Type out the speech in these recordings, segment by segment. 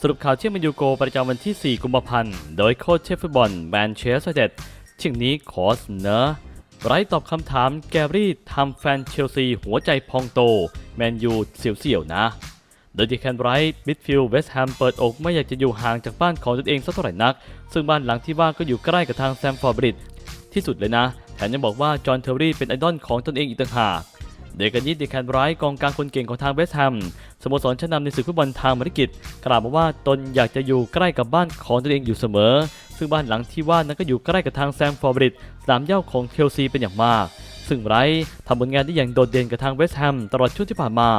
สรุปข่าวเที่ยงแมนยูโกประจำวันที่ 4 กุมภาพันธ์ โดยโค้ชเชฟฟุตบอลแมนเชสเตอร์ยูไนเต็ดเที่ยงนี้ขอเสนอไร้ตอบคำถามแกรี่ทำแฟนเชลซีหัวใจพองโต แมนยูเสียวๆนะ โดยดีแคนไรท์มิดฟิลด์เวสต์แฮมเปิดอกไม่อยากจะอยู่ห่างจากบ้านของตนเองสักเท่าไหร่นัก ซึ่งบ้านหลังที่ว่าก็อยู่ใกล้กับทางแซมฟอร์บริดที่สุดเลยนะ แถมยังบอกว่าจอห์นเทอร์รี่เป็นไอดอลของตนเองอีกต่างหาก เดกันยิดดีแคนไรท์กองกลางคนเก่งของทางเวสต์แฮมสโมสรชั้นนำในศึกฟุตบอลทางมริกิจกล่าวมาว่าตนอยากจะอยู่ใกล้กับบ้านของตนเองอยู่เสมอ ซึ่งบ้านหลังที่ว่านั้นก็อยู่ใกล้กับทางแซมฟอร์บริดสนามเย้าของเคลซีเป็นอย่างมาก ซึ่งไรทำผลงานได้อย่างโดดเด่นกับทางเวสต์แฮมตลอดช่วงที่ผ่านมา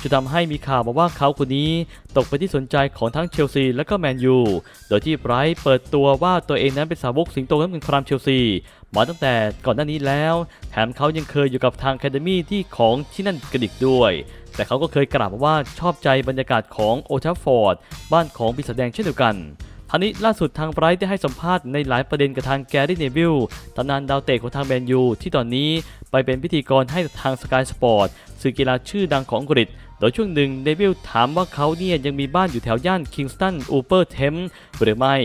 จนทำให้มีข่าวมาว่าเขาคนนี้ตกไปนที่สนใจของทั้งเชลซีและก็แมนยู โดยที่ไบรท์เปิดตัวว่าตัวเองนั้นเป็นสาวกสิงโตน้ำเงินครามเชลซีมาตั้งแต่ก่อนหน้านี้แล้ว แถมเขายังเคยอยู่กับทางแคดมี่ที่ของที่นั่นกระดิกด้วย แต่เขาก็เคยกล่าวมาว่าชอบใจบรรยากาศของโอทัฟฟอร์ดบ้านของปีศาจแดงเช่นเดียวกัน ทางนี้ล่าสุดทางไบรท์ได้ให้สัมภาษณ์ในหลายประเด็นกับทางแกรี่เนวิลตำนานดาวเตะของทางแมนยูที่ตอนนี้ไปเป็นพิธีกรให้ทางสกายสปอร์ตสื่อกีฬาชื่อดังของอังกฤษ โดยช่วงหนึ่งเนวิลถามว่าเขาเนี่ยยังมีบ้านอยู่แถวย่านคิงสตันอูเปอร์เทมหรือไม่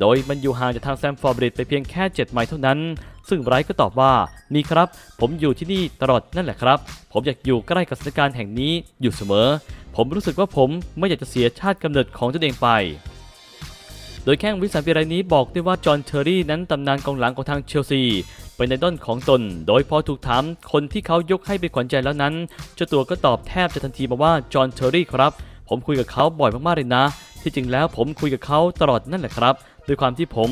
โดยมันอยู่ห่างจากทางแซมฟอร์บริดไปเพียงแค่ 7 ไมล์เท่านั้น ซึ่งไบรท์ก็ตอบว่ามีครับ ผมอยู่ที่นี่ตลอดนั่นแหละครับ ผมอยากอยู่ใกล้กับสถานการณ์แห่งนี้อยู่เสมอ ผมรู้สึกว่าผมไม่อยากจะเสียชาติกำเนิดของตนเองไป โดยแข้งวิสันปีรายนี้บอกด้วยว่าจอห์นเทอร์รี่นั้นตำนานกองหลังของทางเชลซีเป็นในด้นของตน โดยพอถูกถามคนที่เขายกให้เป็นขวัญใจแล้วนั้นเจ้าตัวก็ตอบแทบจะทันทีมาว่าจอห์นเทอร์รี่ครับ ผมคุยกับเขาบ่อยมากๆเลยนะ ที่จริงแล้วผมคุยกับเขาตลอดนั่นแหละครับด้วยความที่ผม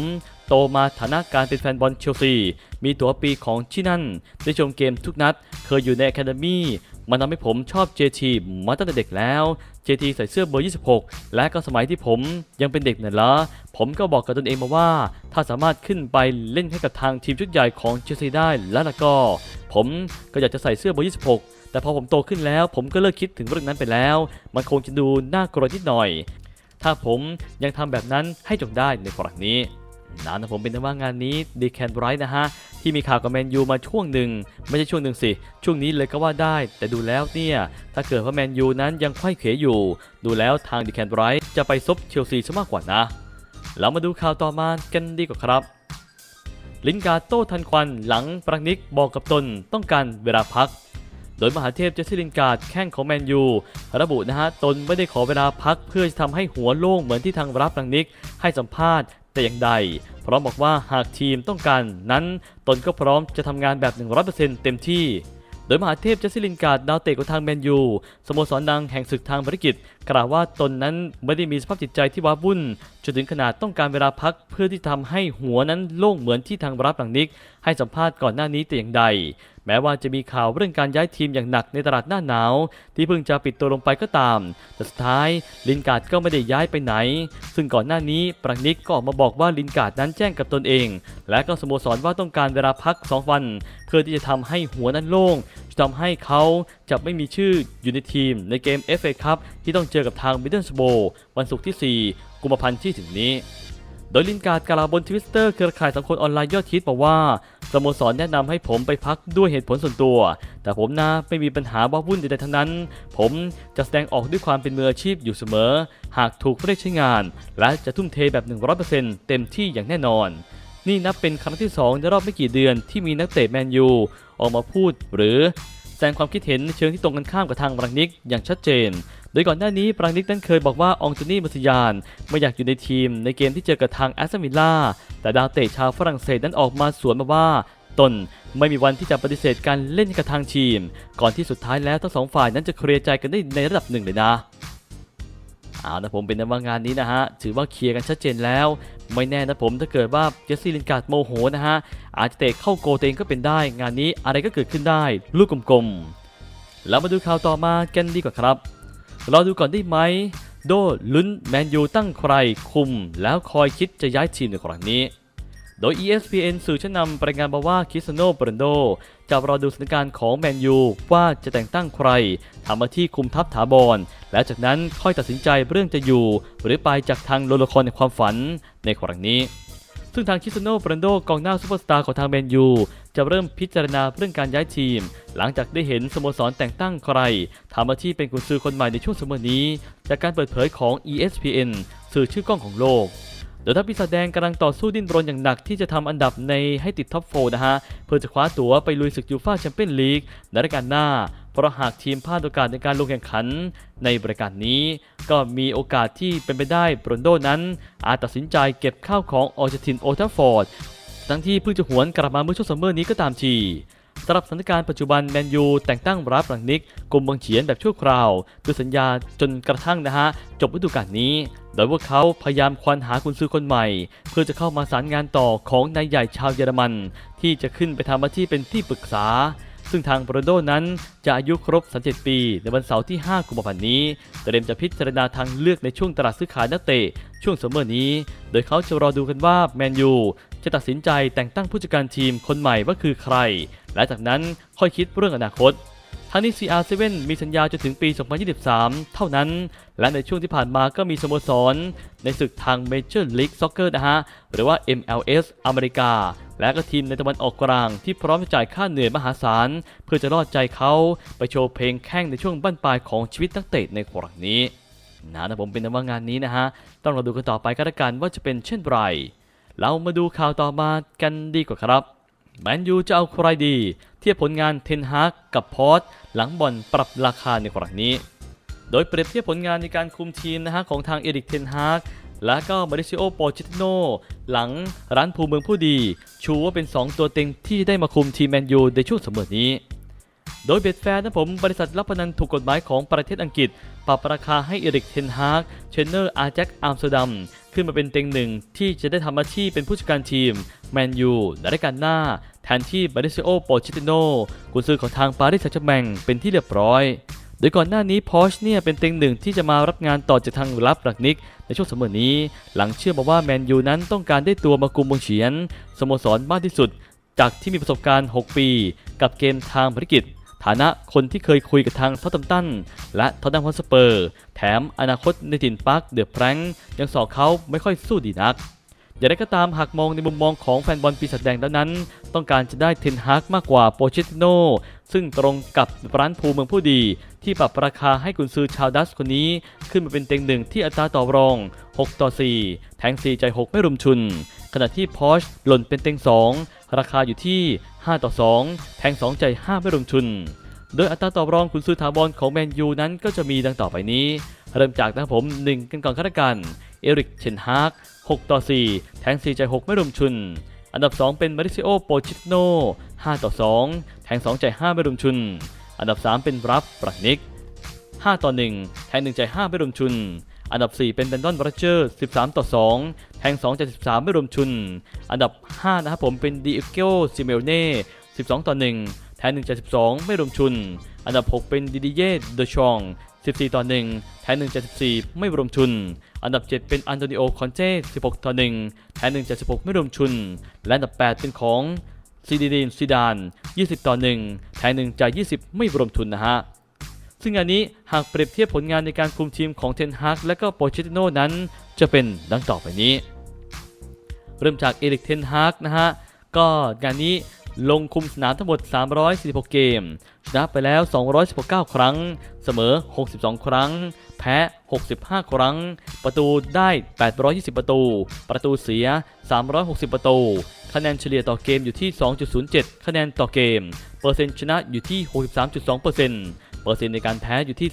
โตมาฐานะการเป็นแฟนบอลเชลซี มีตัวปีของที่นั่น ได้ชมเกมทุกนัด เคยอยู่ในอะคาเดมี่มันทำให้ผมชอบ JT มาตั้งแต่เด็กแล้ว JT ใส่เสื้อเบอร์ 26 และก็สมัยที่ผมยังเป็นเด็กเนี่ยละผมก็บอกกับตนเองมาว่า ถ้าสามารถขึ้นไปเล่นให้กับทางทีมชุดใหญ่ของเชลซีได้แล้วล่ะก็ ผมก็อยากจะใส่เสื้อเบอร์ 26 แต่พอผมโตขึ้นแล้ว ผมก็เลิกคิดถึงเรื่องนั้นไปแล้ว มันคงจะดูน่ากลัวนิดหน่อย ถ้าผมยังทำแบบนั้นให้จงได้ในครั้งนี้ นะนะผมเป็นแต่ว่างานนี้ดีแคนไรท์นะฮะ ที่มีข่าวกับแมนยูมาช่วงหนึ่ง ไม่ใช่ช่วงหนึ่งสิ ช่วงนี้เลยก็ว่าได้ แต่ดูแล้วเนี่ย ถ้าเกิดว่าแมนยูนั้นยังไขว้เขวอยู่ ดูแล้วทางดีแคนไรท์จะไปซบเชลซีซะมากกว่านะ เรามาดูข่าวต่อมากันดีกว่าครับ ลินการ์โต้ทันควันหลังปรังนิกบอกกับตนต้องการเวลาพักโดยมหาเทพเจสซี่ลินการ์ดแข้งของแมนยู ระบุนะฮะ ตนไม่ได้ขอเวลาพักเพื่อจะทำให้หัวโล่งเหมือนที่ทางรับปรังนิก ให้สัมภาษณ์ แต่อย่างใด พร้อมบอกว่าหากทีมต้องการนั้นตนก็พร้อมจะทำงานแบบ 100%เต็มที่ โดยมหาเทพเจสซิลินการ์ดดาวเตะของทางแมนยูสโมสรดังแห่งศึกทางภารกิจกล่าวว่าตนนั้นไม่ได้มีสภาพจิตใจที่ว้าวุ่นจนถึงขนาดต้องการเวลาพักเพื่อที่ทำให้หัวนั้นโล่งเหมือนที่ทางรับหลังนิก ให้สัมภาษณ์ก่อนหน้านี้แต่อย่างใด แม้ว่าจะมีข่าวเรื่องการย้ายทีมอย่างหนักในตลาดหน้าหนาว ที่เพิ่งจะปิดตัวลงไปก็ตาม แต่สุดท้ายลินการ์ดก็ไม่ได้ย้ายไปไหน ซึ่งก่อนหน้านี้ปรังนิกก็ออกมาบอกว่าลินการ์ดนั้นแจ้งกับตนเอง และก็สโมสรว่าต้องการเวลาพัก 2 วัน เพื่อที่จะทำให้หัวนั้นโล่งจะทำให้เขา จะไม่มีชื่ออยู่ในทีมในเกม FA คัพที่ต้องเจอกับทางมิดเดิลสโบวันศุกร์ที่ 4 กุมภาพันธ์ที่ถึงนี้โดยลินการ์ดกล่าวบนทวิตเตอร์เครือข่ายสังคมออนไลน์ยอดฮิตบอกว่าสโมสรแนะนำให้ผมไปพักด้วยเหตุผลส่วนตัว แต่ผมนะไม่มีปัญหาว่าวุ่นใดๆทั้งนั้น ผมจะแสดงออกด้วยความเป็นมืออาชีพอยู่เสมอ หากถูกเรียกใช้งาน และจะทุ่มเทแบบ 100%เต็มที่อย่างแน่นอน นี่นับเป็นครั้งที่ 2 ในรอบไม่กี่เดือนที่มีนักเตะแมนยูออกมาพูดหรือ แสดงความคิดเห็นในเชิงที่ตรงกันข้ามกับทางบรังนิกอย่างชัดเจน โดยก่อนหน้านี้บรังนิกนั้นเคยบอกว่าองจูนี่มัสยาน ไม่อยากอยู่ในทีมในเกมที่เจอกับทางแอสตันวิลล่า แต่ดาวเตะชาวฝรั่งเศสนั้นออกมาสวนมาว่าตนไม่มีวันที่จะปฏิเสธการเล่นกับทางทีม ก่อนที่สุดท้ายแล้วทั้งสองฝ่ายนั้นจะเคลียร์ใจกันได้ในระดับหนึ่งเลยนะ เอานะผมเป็นในว่างานนี้นะฮะ ถือว่าเคลียร์กันชัดเจนแล้ว ไม่แน่นะผมถ้าเกิดว่าเจสซี่ลินการ์ดโมโหนะฮะ อาจจะเตะเข้าโกเตงก็เป็นได้ งานนี้อะไรก็เกิดขึ้นได้ ลูกกลมๆแล้วมาดูข่าวต่อมากันดีกว่าครับ เราดูก่อนได้ไหม โดลุ้นแมนยูตั้งใครคุม แล้วคอยคิดจะย้ายทีมในครั้งนี้ โดย ESPN สื่อชั้นนำรายงานมาว่าคิสโนโรนัลโดจะรอดูสถานการณ์ของแมนยูว่าจะแต่งตั้งใครทำหน้าที่คุมทัพถาวรและจากนั้นค่อยตัดสินใจเรื่องจะอยู่ หรือไปจากทางโลละครในความฝันในครั้งนี้ ซึ่งทางคิสโนโรนัลโดกองหน้าซูเปอร์สตาร์ของทางแมนยูจะเริ่มพิจารณาเรื่องการย้ายทีม หลังจากได้เห็นสโมสรแต่งตั้งใครทำหน้าที่เป็นกุญซือคนใหม่ในช่วงสมัยนี้ จากการเปิดเผยของ ESPN สื่อชื่อกล้องของโลก โดยทัพปีศาจแดงกำลังต่อสู้ดิ้นรนอย่างหนักที่จะทำอันดับในให้ติดท็อปโฟนะฮะ เพื่อจะคว้าตั๋วไปลุยศึกยูฟ่าแชมเปี้ยนลีกในรายการหน้า เพราะหากทีมพลาดโอกาสในการลงแข่งขัน ในบริการนี้ ก็มีโอกาสที่เป็นไปได้โรนโดนั้น อาจตัดสินใจเก็บข้าวของออร์เจนตินโอทัฟฟอร์ดทั้งที่เพิ่งจะหวนกลับมาเมื่อช่วงซัมเมอร์นี้ก็ตามที สำหรับสถานการณ์ปัจจุบันแมนยูแต่งตั้งรับหลังนิกกรมบังเฉียนแบบชั่วคราวด้วยสัญญาจนกระทั่งนะฮะจบฤดูกาลนี้ โดยพวกเขาพยายามควานหากุนซือคนใหม่ เพื่อจะเข้ามาสารงานต่อของนายใหญ่ชาวเยอรมัน ที่จะขึ้นไปทำหน้าที่เป็นที่ปรึกษาซึ่งทางโรนโดนั้นจะอายุครบ 37 ปี ในวันเสาร์ที่ 5 กุมภาพันธ์นี้ เตรียมจะพิจารณาทางเลือกในช่วงตลาดซื้อขายนักเตะ ช่วงซัมเมอร์นี้ โดยเขาจะรอดูกันว่าแมนยู จะตัดสินใจแต่งตั้งผู้จัดการทีมคนใหม่ว่าคือใคร และจากนั้นค่อยคิดเรื่องอนาคตทั้งนี้ CR7 มีสัญญาจนถึงปี 2023 เท่านั้น และในช่วงที่ผ่านมาก็มีสโมสร ในศึกทาง Major League Soccer นะฮะ หรือว่า MLS อเมริกา และก็ทีมในตะวันออกกลางที่พร้อมจะจ่ายค่าเหนื่อยมหาศาล เพื่อจะรอดใจเขาไปโชว์เพลงแข้งในช่วงบั้นปลายของชีวิตนักเตะในครั้งนี้นะนะผมเป็นว่างานนี้นะฮะ ต้องรอดูกันต่อไปก็แล้วกันว่าจะเป็นเช่นไร เรามาดูข่าวต่อมากันดีกว่าครับ แมนยูจะเอาใครดี เทียบผลงานเทนฮากกับพอร์ตหลังบอลปรับราคาในครั้งนี้ โดยเปรียบเทียบผลงานในการคุมทีมนะฮะของทางเอริกเทนฮากและก็มาริซิโอโปจิตโนหลังร้านภูเมืองผู้ดี ชูว่าเป็น 2 ตัวเต็งที่ได้มาคุมทีมแมนยูในช่วงเสมอนี้ โดยเบดแฟร์นะผมบริษัทรับพนันถูกกฎหมายของประเทศอังกฤษ ปรับราคาให้เอริกเทนฮากเชนเนอร์อาแจ็คอัมสเตอร์ดัมขึ้นมาเป็นเต็งหนึ่งที่จะได้ทำหน้าที่เป็นผู้จัดการทีม แมนยูในรายการหน้า แทนที่บาริซิโอโปชิติโนกุนซือของทางปารีสแซงต์แชร์แมงเป็นที่เรียบร้อยโดยก่อนหน้านี้พอชเนี่ยเป็นเต็งหนึ่งที่จะมารับงานต่อจากทางรับหลักนิก ในช่วงสมอนี้ หลังเชื่อมาว่าแมนยูนั้นต้องการได้ตัวมากุมบงเฉียนสโมสรมากที่สุด จากที่มีประสบการณ์ 6 ปี กับเกมทางภารกิจ ฐานะคนที่เคยคุยกับทางเทอตตัมตันและทอตแนมฮอสเปอร์ แถมอนาคตในถินปาร์คเดอะแพรงยังสอกเขาไม่ค่อยสู้ดีนัก อย่างไรก็ตามหากมองในมุมมองของแฟนบอลปีศาจแดงแล้วนั้น ต้องการจะได้เทนฮากมากกว่าโปเชติโนซึ่งตรงกับร้านภูเมืองผู้ดี ที่ปรับราคาให้กุนซือชาวดัชคนนี้ ขึ้นมาเป็นเต็งหนึ่งที่อัตราต่อรอง 6 ต่อ 4 แทง 4 ใจ 6 ไม่รวมชุน ขณะที่พอชหล่นเป็นเต็ง 2 ราคาอยู่ที่ 5 ต่อ 2 แทง 2 ใจ 5 ไม่รวมชุน โดยอัตราต่อรองขุนซือถาวรของแมนยูนั้นก็จะมีดังต่อไปนี้ เริ่มจากนะผม 1 กันก่อนข้าราชการเอริกเชนฮาก 6 ต่อ 4 แทง 4 ใจ 6 ไม่รวมชุน อันดับ 2 เป็นมาริซิโอโปชิโน5ต่อ 2 แทง 2 ใจ 5 ไม่รวมชุน อันดับ 3 เป็นรับปรักนิก 5 ต่อ 1 แทง 1 ใจ 5 ไม่รวมชุน อันดับ 4 เป็นแบนดอนบรัชเชอร์13 ต่อ 2 แทง 2 ใจ 13 ไม่รวมชุน อันดับ 5 นะครับผมเป็นดิเอโกซิเมลเน่12 ต่อ 1 แทน1จาก12 ไม่รวมชุน อันดับ 6 เป็นดิดิเย่เดชอง 14 ต่อ 1 แทน1จาก14 ไม่รวมชุน อันดับ 7 เป็นอันโตนิโอ คอนเต้16 ต่อ1แทน1จาก16 ไม่รวมชุน และอันดับ 8 เป็นของซีดีดินซีดาน 20 ต่อ 1แทน1จาก 20 ไม่รวมทุนนะฮะ ซึ่งอันนี้หากเปรียบเทียบผลงานในการคุมทีมของเทนฮากและก็โปเชติโนนั้น จะเป็นดังต่อไปนี้ เริ่มจากเอริกเทนฮากนะฮะ ก็งานนี้ลงคุมสนามทั้งหมด 346 เกม ชนะไปแล้ว 219 ครั้ง เสมอ 62 ครั้ง แพ้ 65 ครั้ง ประตูได้ 820 ประตู ประตูเสีย 360 ประตู คะแนนเฉลี่ยต่อเกมอยู่ที่ 2.07 คะแนนต่อเกม เปอร์เซ็นต์ชนะอยู่ที่ 63.2%เปอร์เซ็นต์เปอร์เซ็นต์ในการแพ้อยู่ที่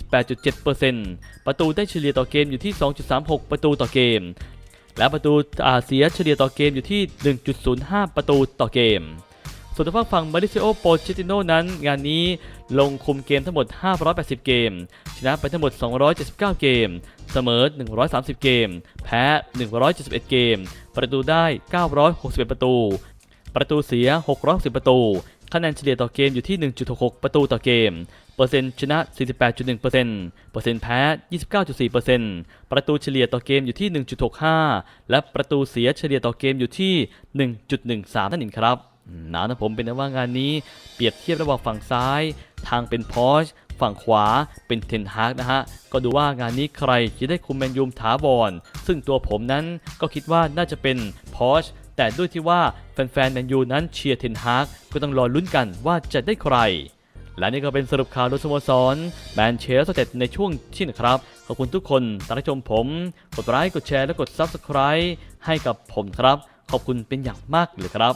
8.7%ประตูได้เฉลี่ยต่อเกมอยู่ที่ 2.36 ประตูต่อเกม และประตูเสียเฉลี่ยต่อเกมอยู่ที่ 1.05 ประตูต่อเกม ส่วนทางฝั่งมาริเซโอโปเชติโนนั้น งานนี้ลงคุมเกมทั้งหมด 580 เกม ชนะไปทั้งหมด 279 เกม เสมอ 130 เกม แพ้ 171 เกม ประตูได้ 961 ประตู ประตูเสีย 660 ประตูคะแนนเฉลี่ยต่อเกมอยู่ที่ 1.66 ประตูต่อเกม เปอร์เซ็นต์ชนะ 48.1%เปอร์เซ็นต์เปอร์เซ็นต์แพ้ 29.4%ประตูเฉลี่ยต่อเกมอยู่ที่ 1.65 และประตูเสียเฉลี่ยต่อเกมอยู่ที่ 1.13นั่นเองครับ นะนะผมเป็นนะว่างานนี้เปรียบเทียบระหว่างฝั่งซ้าย ทางเป็นพอชฝั่งขวาเป็นเทนฮากนะฮะ ก็ดูว่างานนี้ใครจะได้คุมแมนยูมถาวรซึ่งตัวผมนั้นก็คิดว่าน่าจะเป็นพอชแต่ด้วยที่ว่าแฟนๆแมนยูนั้นเชียร์เทนฮากก็ต้องรอลุ้นกันว่าจะได้ใคร และนี่ก็เป็นสรุปข่าวโดยสโมสรแมนเชสเตอร์ในช่วงที่นะครับ ขอบคุณทุกคนที่รับชมผม กดไลค์กดแชร์และกด Subscribe ให้กับผมครับ ขอบคุณเป็นอย่างมากเลยครับ